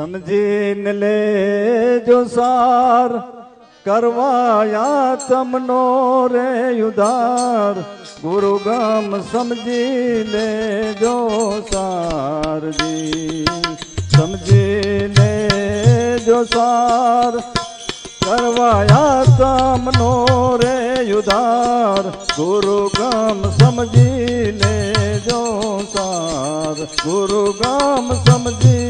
સમજીને લેજો સાર, કરવાયા તમનો રે ઉધાર. ગુરુ ગામ સમજી લેજો સારજી. સમજી લેજો સાર, કરવાયા તમનો રે ઉધાર. ગુરુ ગામ સમજી લેજો સાર, ગુરુ ગામ સમજી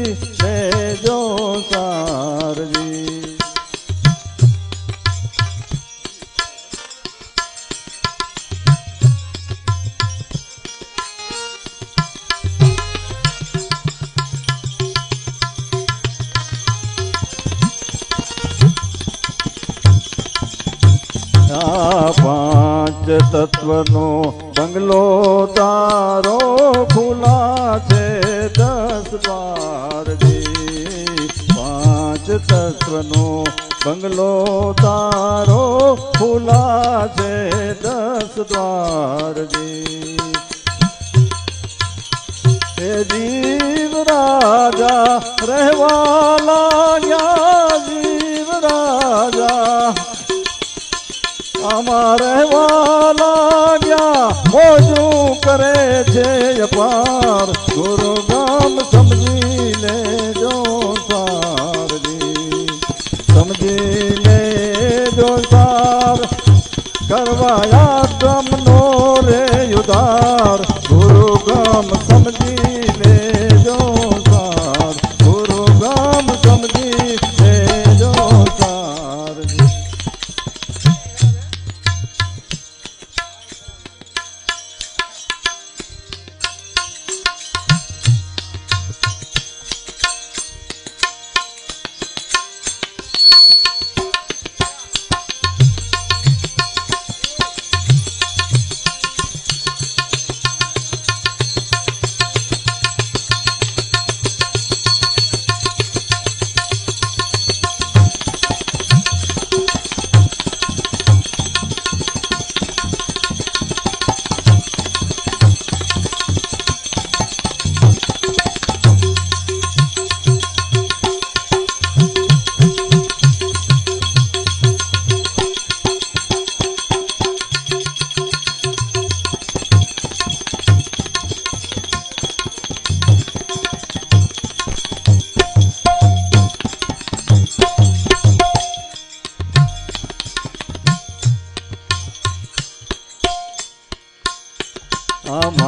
આ પાંચ તત્વનો બંગલો તારો ખુલા છે દસ દ્વારજી પાંચ તત્વનો બંગલો તારો ખુલા છે દસ દ્વારજી હે જીવ રાજા રહેવા લાગ્યા અમારે વાલા ગયા મોજું કરે છે અપાર. ગુરુ ગામ સમજી લેજો સારજી. સમજી લેજો સાર. કરવાયા તમનો રે ઉધાર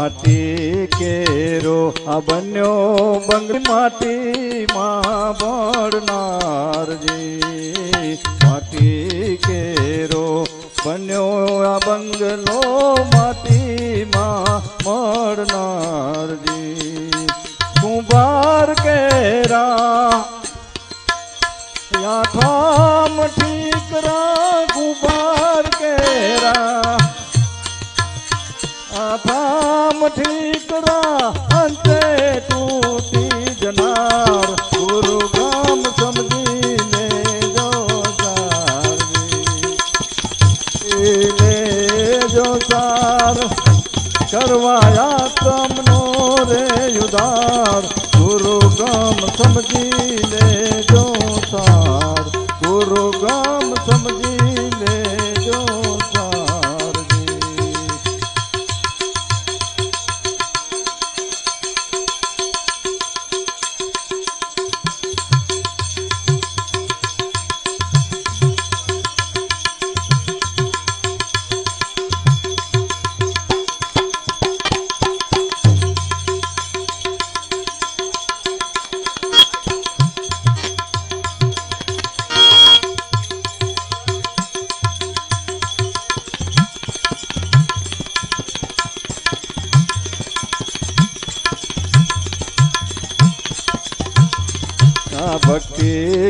માટી કેરો, આ બન્યો બંગડી માટીમાં બળનારજી માટી કેરો, બન્યો આ બંગલો માટીમાં મળનારજી કુંભાર કેરા, યા ઠામ ઠીકરા, કુંભાર કેરા. આથામ ઠીકરા અંતે તૂટી જનાર. ગુરુ ગામ સમજી લેજો સારજી જો સાર કરવાયા તમનો રે ઉધાર. ગુરુ ગામ સમજી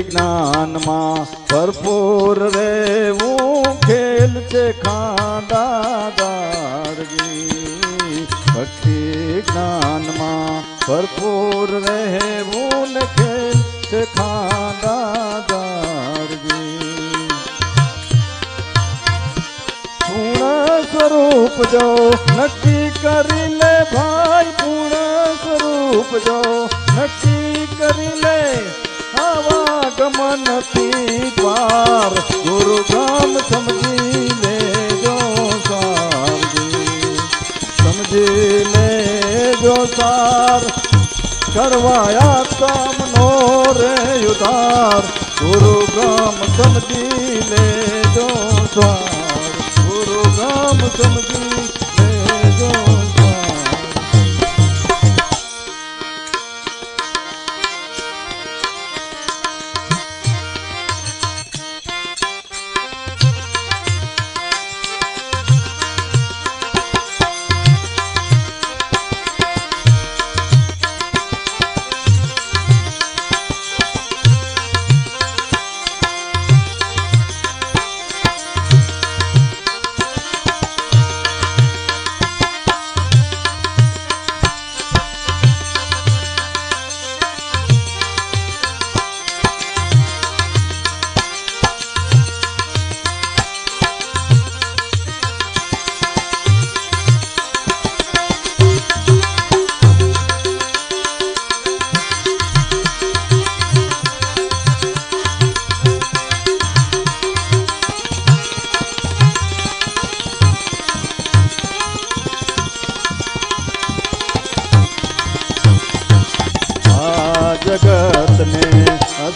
જ્ઞાનમાં ભરપૂર રહેવું ખેલ છે ખાંડાદારજી ભક્તિ જ્ઞાનમાં ભરપૂર રહેવું ને ખેલ છે ખાંડાદારજી પૂર્ણ સ્વરૂપ જો નક્કી કરી લે ભાઈ, પૂર્ણ સ્વરૂપ જો નક્કી કરી લે ગમનથી દ્વાર. ગુરુ ગામ સમજી લેજો સારજી સમજી લેજો સાર. કરવાયા તમનો રે ઉધાર. ગુરુગામ સમજી લેજો સાર. ગુરુગામ સમજી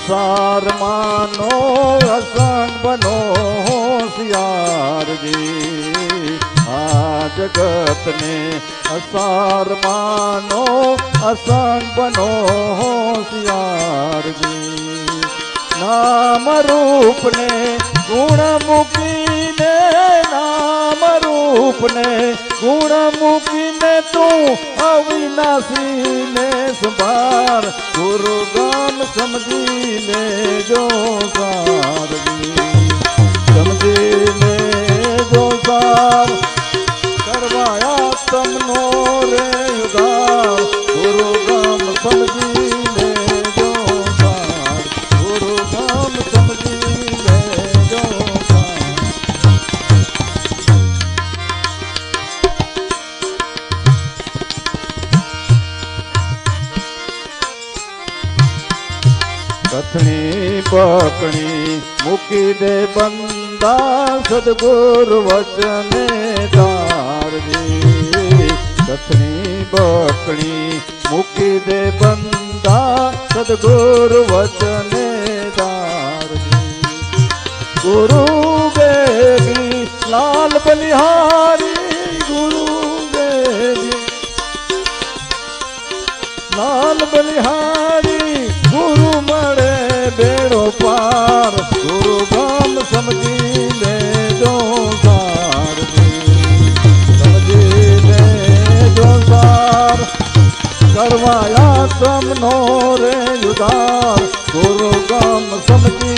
અસાર માનો, અસંગ બનો હોશિયારજી આ જગતને અસાર માનો, અસંગ બનો હોશિયારજી નામ રૂપને ગુણ મૂકીને નામ રૂપને ગુણ મૂકીને તું અવિનાશીને સંભાર ગુરુ ગામ સમજીને જો સારજી સમજી લેજો સાર કરવાયા તમનો કથણી પકણી મૂકી દે બંદા સદગુર વચને તારજી કથણી બકણી મૂકી દે બંદા સદગુર વચને તારજી ગુરુ બેબી લાલ બલિહારી, ગુરુ બેબી લાલ બલિહારી તમનો રે ઉધાર ગુરુ ગામ સમજી